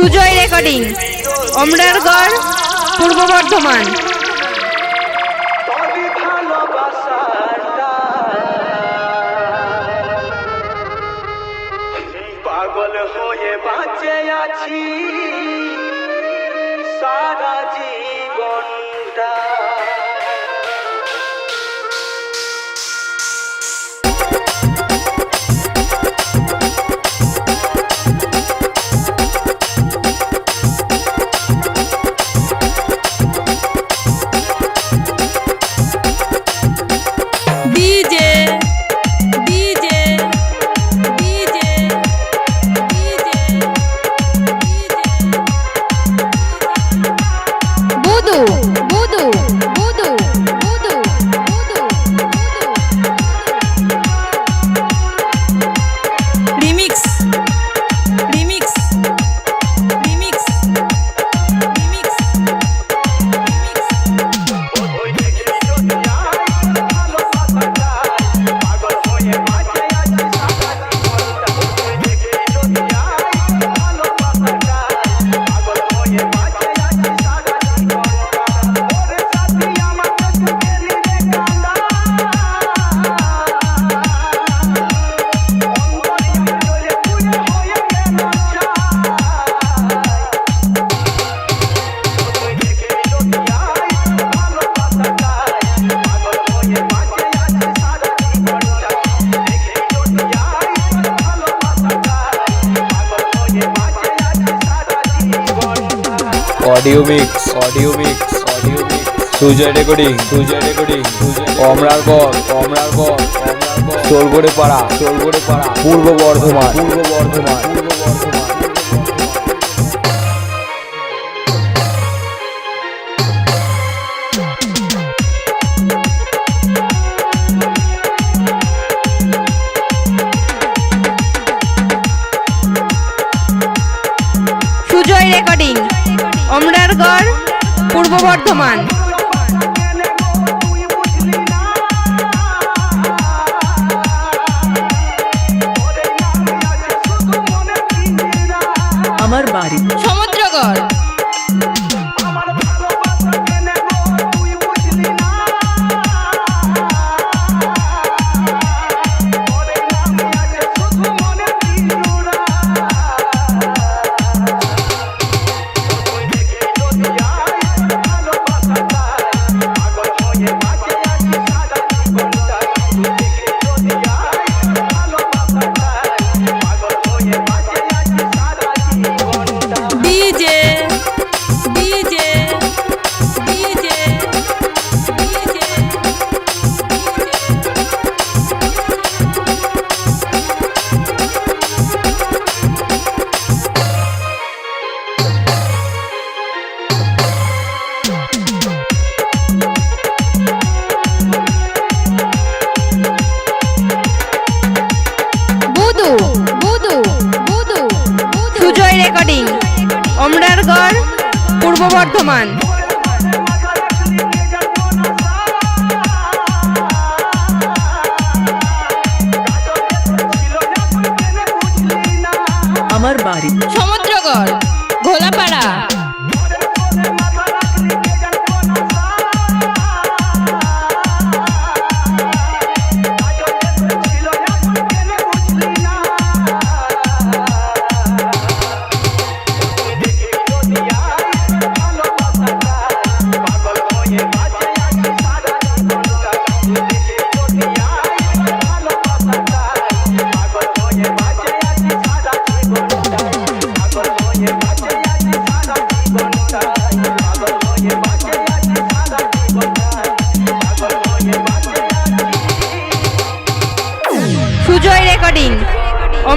Sujoy recording Amrargarh পূর্ব বর্ধমান। পাগল হয়ে বাঁচে আছি সারা রেকর্ডিং সুজয় রেকর্ডিং কমরার বল কমরার বল চোলগড়ে পাড়া চোলগড়ে পাড়া পূর্ব বর্ধমান পূর্ব বর্ধমান সুজয় রেকর্ডিং অমরারগড় পূর্ব বর্ধমান আমার বাড়ি। সমুদ্রগড়। আমার বাড়ি। Samudragarh Gholapara.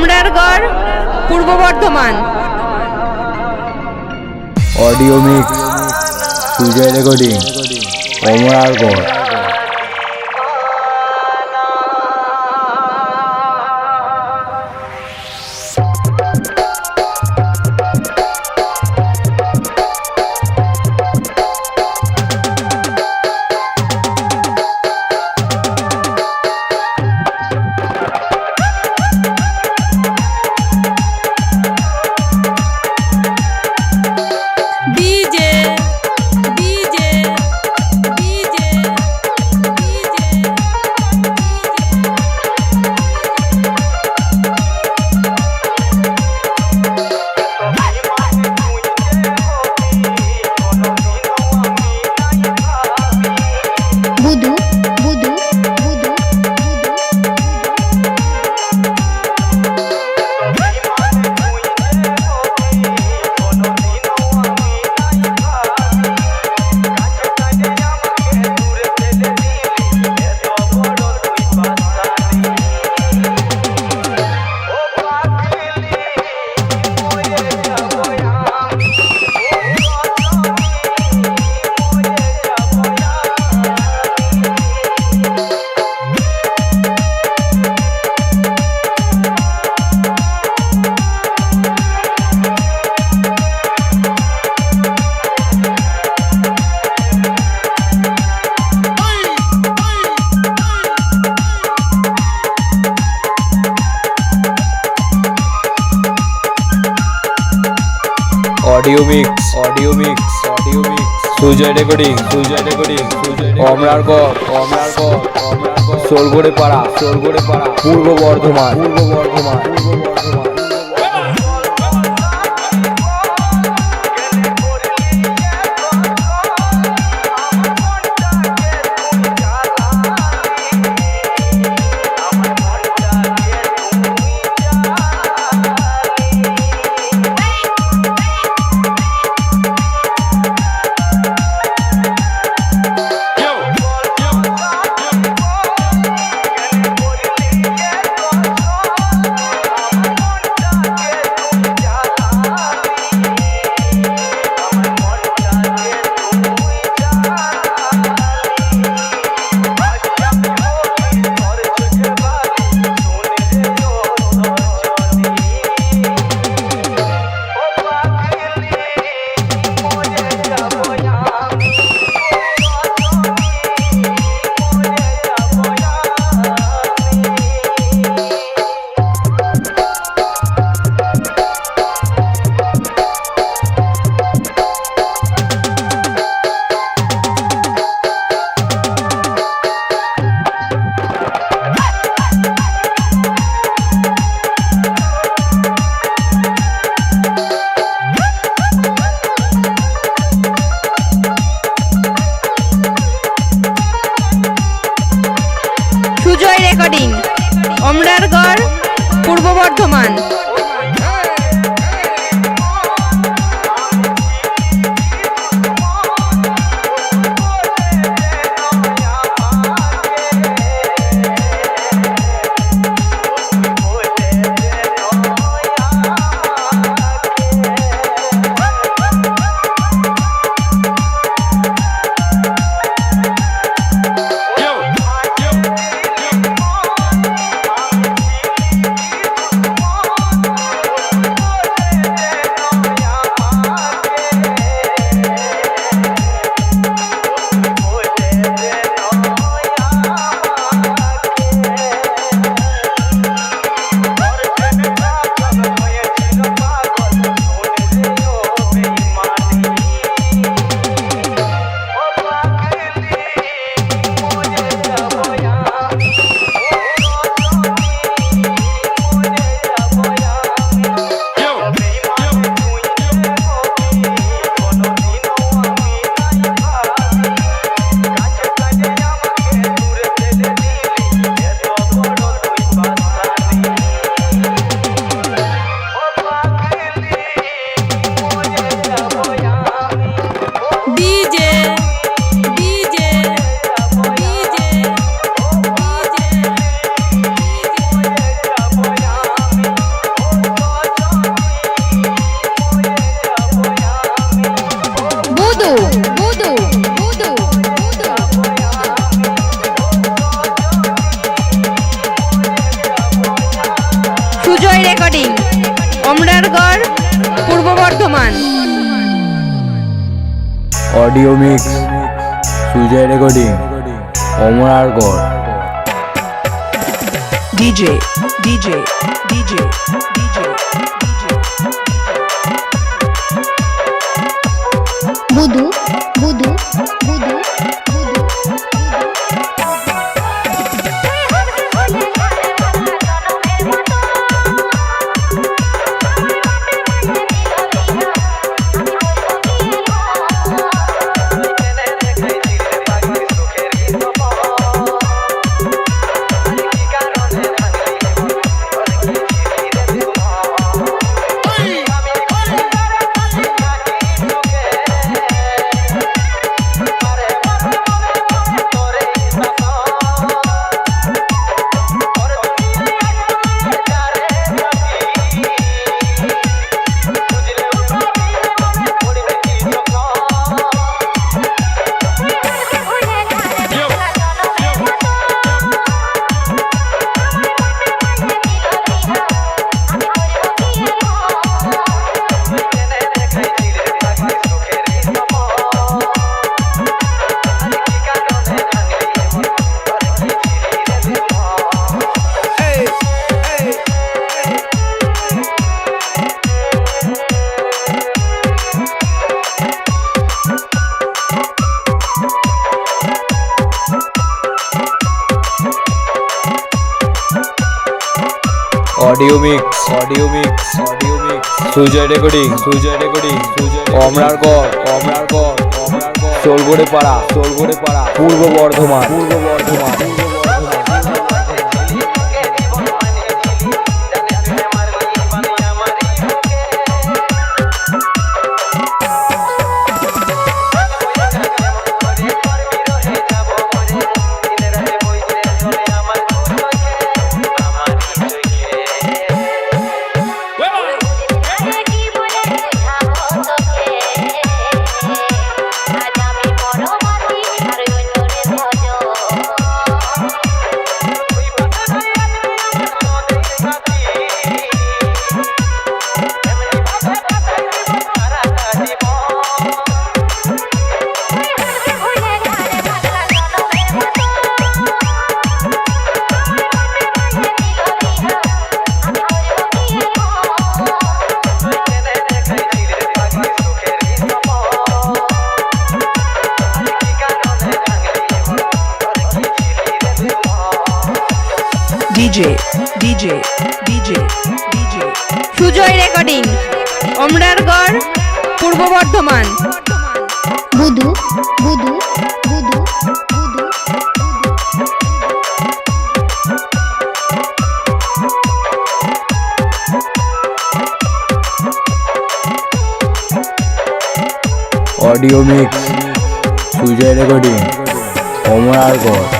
আমরারগড় Purba Bardhaman. Audio mix Sujoy recording Amrargarh audio mix audio mix audio mix. Sujoy recording Sujoy recording অমরার গ অমরার গ অমরারগড় গ সোলগড়ে পাড়া সোলগড়ে পাড়া পূর্ব বর্ধমান পূর্ব বর্ধমান। সুজয় রেকর্ডিং অমরারগড় DJ, DJ, DJ, DJ, DJ. বুদু audio mix audio mix audio mix. Sujoy recording Sujoy recording Sujoy কর অমরারগড় কর সোলগড়ে পাড়া সোলগড়ে পাড়া পূর্ব Bardhaman Purba Bardhaman Purba Bardhaman. Audio mix Sujoy recording অমর কি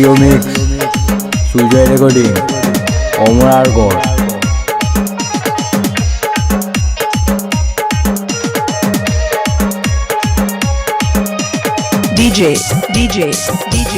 অডিও মিক্স সুজয় রেকর্ডিং অমরারগড় DJ, DJ, DJ,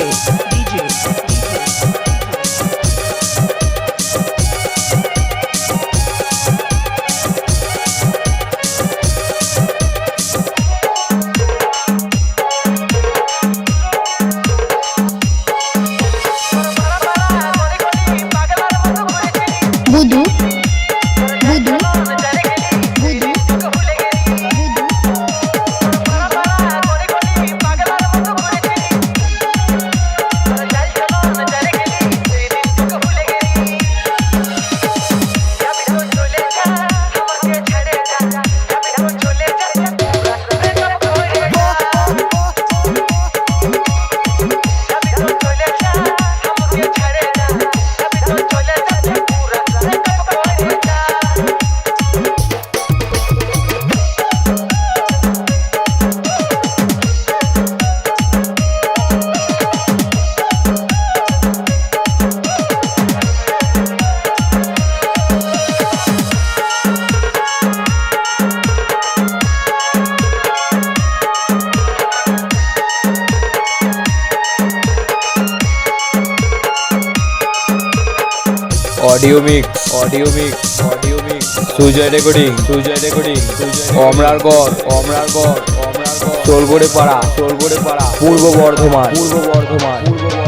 audio mix audio mix audio mix. Sujoy recording Sujoy recording Sujoy Amrargarh অমরার গড় অমরার পাড়া চোলগড়ে পাড়া পূর্ব বর্ধমান পূর্ব Bardhaman. Purba Bardhaman. Purba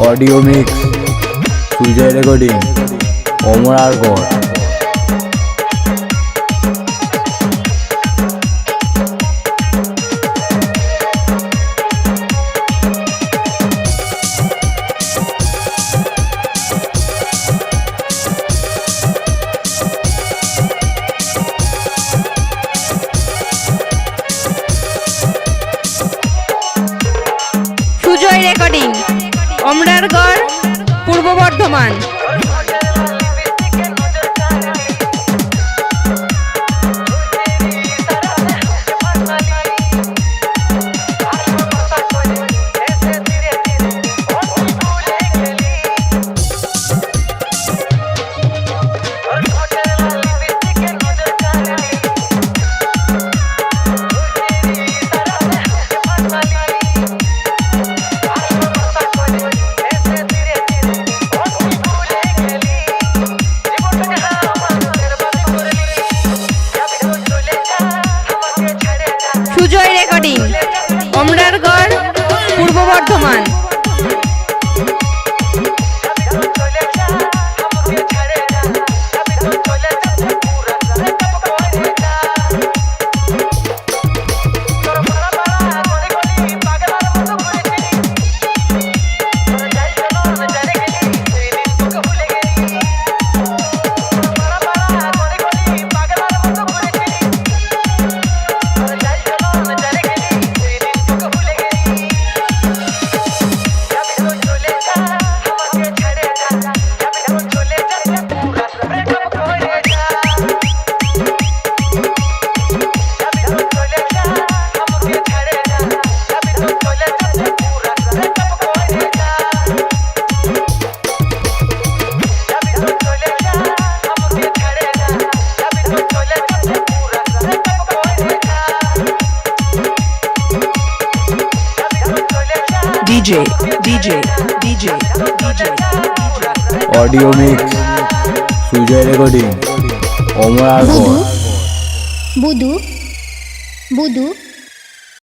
audio mix Sujoy recording আর Sujoy Purba Bardhaman audio mix Sujoy recording অমর বুধু বুধু বুধু